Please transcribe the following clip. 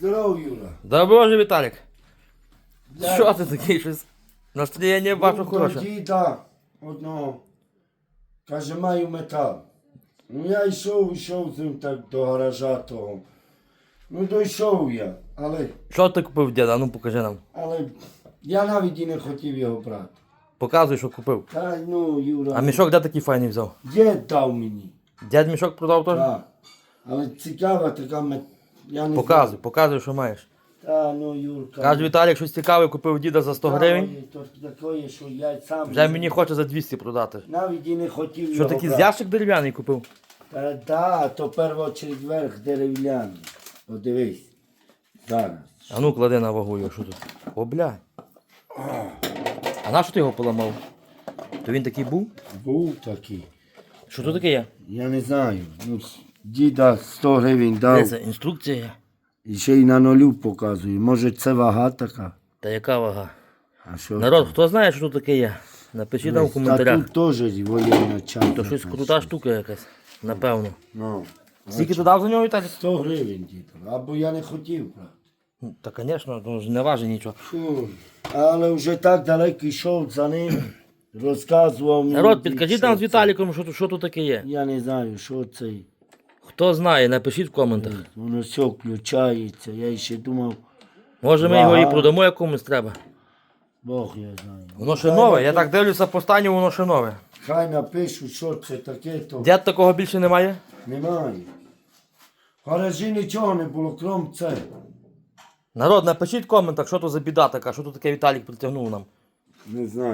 Здорово, Юра. Да боже, Віталік. Я- Що ти такий щось? Настроєння бачу Був до хороше. діда одного. Каже, маю метал. Ну я йшов, йшов з ним так до гаража того. Ну дійшов я, але, Що ти купив діда? Ну покажи нам. але я навіть і не хотів його брати. Показуй, що купив. Та ну, Юра, А мішок де такий файний взяв? дід дав мені. Дід мішок продав теж? Так. Але цікава така мет... Я не Показуй, показуй, що маєш. Та, ну, Юрка. Каже Віталік, щось цікаве купив діда за 100 гривень. То таке, що я сам Вже мені хоче за 200 продати. навіть і не хотів Що його такий брати. ящик дерев'яний купив? Та да, то первоочередь верх дерев'яний. Подивись. Зараз. А ну клади на вагу його, що тут. О, бля. А на що ти його поламав? То він такий був? Був такий. Що тут таке є? Я не знаю. Ну, с- діда 100 гривень Де дав. це? Інструкція. І ще й на нулю показує. Може це вага така. Та яка вага? А що? Народ, хто знає, що тут таке є? Напишіть нам в коментарях. Та тут теж воєнна частина. То щось крута штука якась. Напевно. Ну, Скільки ти дав за нього, Віталій? 100 гривень діда. Або я не хотів, правда. Ну, Та, звісно, ну, ж не важить нічого. Фу. Але вже так далеко йшов за ним, розказував мені. Народ, підкажіть нам з це. Віталіком, що, тут- що тут таке є. Я не знаю, що це. Хто знає, напишіть в коментах. Воно все включається. Я ще думав, Може ми його і продамо якомусь треба. Бог я знаю. Воно ще нове, я так дивлюся по стані, воно ще нове. Хай напишуть, що це таке, то Дід такого більше немає? немає. В гаражі нічого не було, крім це. Народ, напишіть в коментах, що то за біда така, що тут таке Віталік притягнув нам. Не знаю.